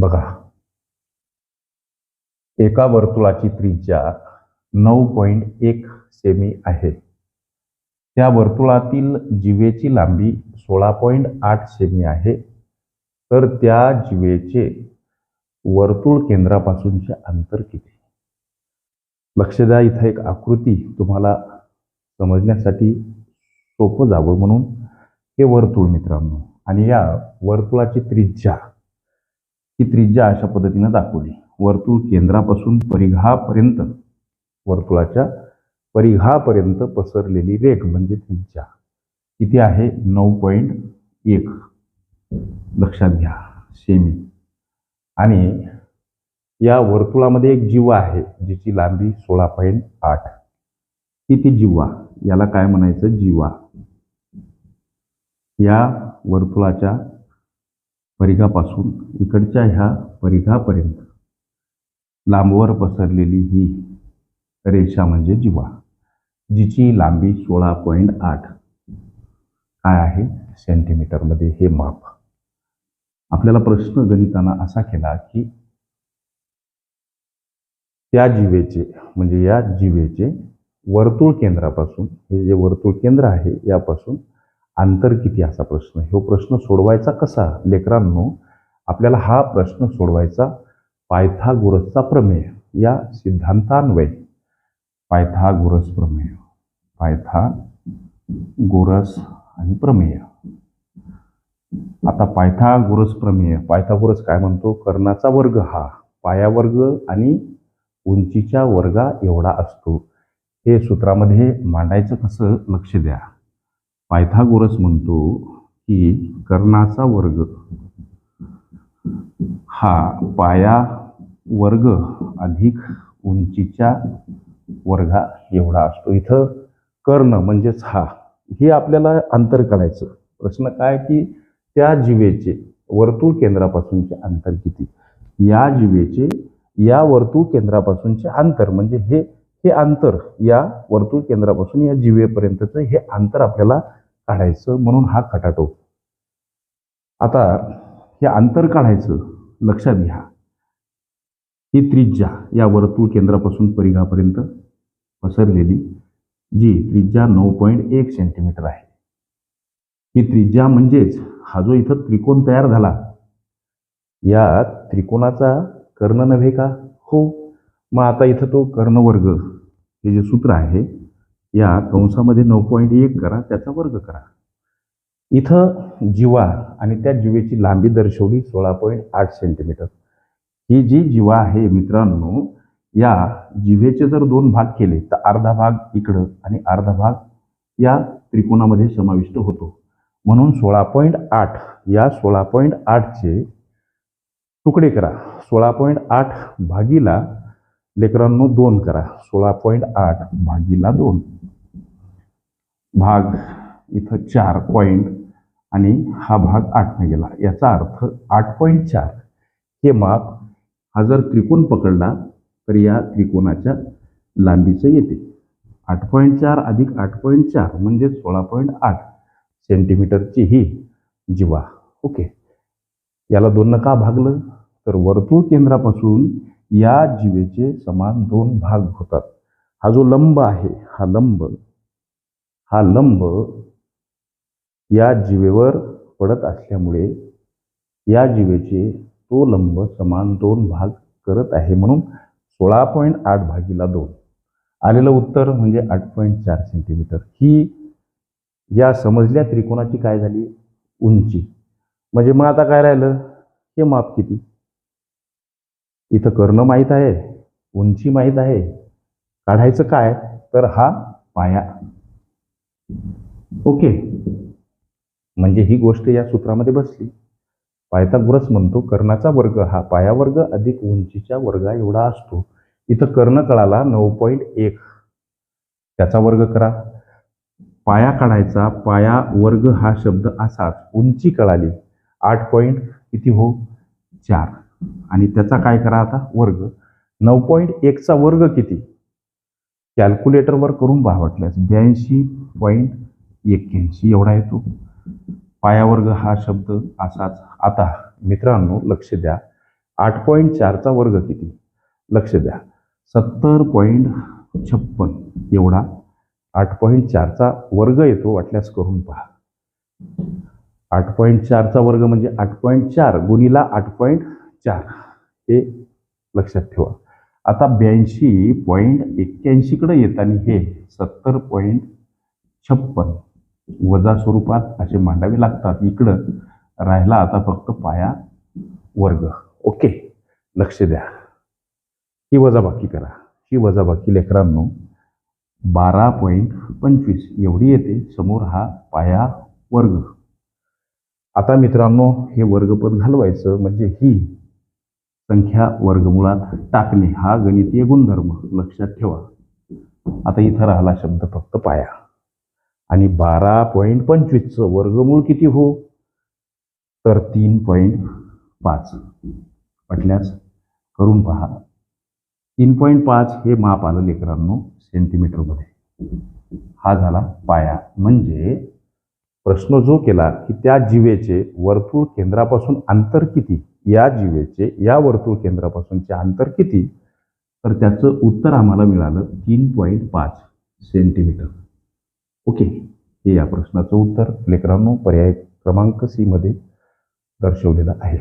बघा. एका वर्तुळाची त्रिज्या नऊ पॉईंट एक सेमी आहे. त्या वर्तुळातील जीवेची लांबी सोळा पॉईंट आठ सेमी आहे. तर त्या जीवेचे वर्तुळ केंद्रापासूनचे अंतर किती? लक्ष द्या इथं एक आकृती तुम्हाला समजण्यासाठी सोपं जावं म्हणून. हे वर्तुळ मित्रांनो. आणि या वर्तुळाची त्रिज्या ही त्रिज्या अशा पद्धतीनं दाखवली. वर्तुळ केंद्रापासून परिघापर्यंत वर्तुळाच्या परिघापर्यंत पसरलेली रेख म्हणजे त्रिज्या. किती आहे? नऊ पॉईंट एक. लक्षात घ्या. सेमी. आणि या वर्तुळामध्ये एक जीवा आहे जिची लांबी सोळा पॉईंट आठ. ही ती जीवा? याला काय म्हणायचं? जीवा. या वर्तुळाच्या परिघापासून इकडच्या ह्या परिघापर्यंत लांबवर पसरलेली ही रेषा म्हणजे जिवा जिची लांबी सोळा पॉईंट आठ. काय आहे? सेंटीमीटरमध्ये हे माप. आपल्याला प्रश्न गणिताना असा केला की त्या जीवेचे म्हणजे या जीवेचे वर्तुळ केंद्रापासून हे जे वर्तुळ केंद्र आहे यापासून अंतर किती असा प्रश्न? हो प्रश्न सोडवायचा कसा? लेकरांनो आपल्याला हा प्रश्न सोडवायचा पायथागोरसचा प्रमेय या सिद्धांतान्वये. पायथागोरस प्रमेय. पायथा गोरस आणि प्रमेय. आता पायथागोरस प्रमेय पायथागोरस काय म्हणतो? कर्णाचा वर्ग हा. पायावर्ग आणि उंचीच्या वर्गा एवढा असतो. हे सूत्रामध्ये मांडायचं कसं? लक्ष द्या. पायथागोरस म्हणतो की कर्णाचा वर्ग. हा पाया वर्ग अधिक उंचीच्या वर्गा एवढा असतो. इथं कर्ण म्हणजेच हा हे आपल्याला अंतर काढायचं प्रश्न काय की त्या जीवेचे वर्तुळ केंद्रापासूनचे अंतर किती? या जीवेचे या वर्तुळ केंद्रापासूनचे अंतर. म्हणजे हे हे अंतर या वर्तुळ केंद्रापासून या जीवेपर्यंतचं हे अंतर आपल्याला काढायचं म्हणून हा खटाटो. आता हे अंतर काढायचं लक्षात घ्या. ही त्रिज्या या वर्तुळ केंद्रापासून परिघापर्यंत पसरलेली जी त्रिज्या नऊ पॉईंट एक सेंटीमीटर आहे. ही त्रिज्या म्हणजेच हा जो इथं त्रिकोण तयार झाला या त्रिकोणाचा कर्ण नव्हे का? हो. मग आता इथं तो कर्णवर्ग हे जे सूत्र आहे या कंसामध्ये नऊ पॉईंट एक करा त्याचा वर्ग करा. इथं जीवा आणि त्या जीवेची लांबी दर्शवली सोळा पॉईंट आठ सेंटीमीटर. ही जी जीवा आहे मित्रांनो या जिव्हेचे जर दोन भाग केले तर अर्धा भाग इकडं आणि अर्धा भाग या त्रिकोणामध्ये समाविष्ट होतो. म्हणून सोळा पॉईंट आठ या सोळा पॉईंट आठचे तुकडे करा. सोळा पॉईंट आठ भागीला लेकरांनो दोन करा. सोळा पॉईंट आठ भागीला दोन. भाग इथं चार पॉईंट आणि हा भाग आठने गेला. याचा अर्थ आठ पॉईंट चार. हे माप हा जर त्रिकोण पकडला तर या त्रिकोणाच्या लांबीचं येते. आठ पॉईंट चार अधिक आठ पॉईंट चार म्हणजे सोळा पॉईंट आठ सेंटीमीटरची ही जीवा. ओके. याला दोननं का भागलं तर वर्तुळ केंद्रापासून या जीवेचे समान दोन भाग होतात. हा जो लंब आहे हा लंब हा लंब या जीवेवर पडत असल्यामुळे या जीवेचे तो लंब समान दोन भाग करत आहे म्हणून सोळा पॉईंट आठ भागीला दोन. आलेलं उत्तर म्हणजे आठ पॉईंट चार सेंटीमीटर. ही या समजल्या त्रिकोणाची काय झाली? उंची. म्हणजे मग आता काय राहिलं? हे माप किती? इथं कर्ण माहीत आहे उंची माहीत आहे. काढायचं काय? तर हा पाया. ओके. म्हणजे ही गोष्ट या सूत्रामध्ये बसली. पायथागोरस म्हणतो कर्णाचा वर्ग हा पायावर्ग अधिक उंचीच्या वर्गा एवढा असतो. इथं कर्ण कळाला नऊ पॉईंट एक. त्याचा वर्ग करा. पाया काढायचा पाया वर्ग हा शब्द असाच. उंची कळाली. आठ पॉईंट किती हो? चार. आणि त्याचा काय करा आता? वर्ग. नऊ पॉईंट एकचा वर्ग किती? कॅल्क्युलेटरवर करून पहा वाटल्यास. ब्याऐंशी पॉईंट एक्क्याऐंशी एवढा येतो. पायावर्ग हा शब्द असाच. आता मित्रांनो लक्ष द्या. आठ पॉईंट चारचा वर्ग किती? लक्ष द्या. सत्तर पॉईंट छप्पन एवढा. आठ पॉईंट चारचा वर्ग येतो वाटल्यास करून पहा. आठ पॉईंट चारचा वर्ग म्हणजे आठ पॉईंट चार गुणीला आठ पॉईंट चार हे लक्षात ठेवा. आता ब्याऐंशी पॉईंट एक्क्याऐंशीकडे येताना हे सत्तर पॉईंट छप्पन वजा स्वरूपात असे मांडावे लागतात. इकडं राहिला आता फक्त पाया वर्ग. ओके लक्ष द्या. ही वजाबाकी करा. ही वजाबाकी लेकरांनो बारा पॉईंट पंचवीस एवढी येते. समोर हा पाया वर्ग. आता मित्रांनो हे वर्गपद घालवायचं म्हणजे ही संख्या वर्गमुळात टाकणे हा गणितीय गुणधर्म. लक्षात ठेवा. आता इथं राहिला शब्द फक्त पाया. आणि बारा पॉईंट पंचवीसचं वर्गमूळ किती हो? तर तीन पॉईंट पाच. वाटल्यास करून पहा. तीन पॉईंट पाच हे माप आलं लेकरांनो सेंटीमीटरमध्ये. हा झाला पाया. म्हणजे प्रश्न जो केला की त्या जीवेचे वर्तुळ केंद्रापासून अंतर किती? या जीवेचे या वर्तुळ केंद्रापासूनचे अंतर किती? तर त्याचं उत्तर आम्हाला मिळालं तीन पॉईंट पाच सेंटीमीटर ओके हे या प्रश्नाचं उत्तर. लेकरांनो पर्याय क्रमांक सीमध्ये दर्शवलेलं आहे.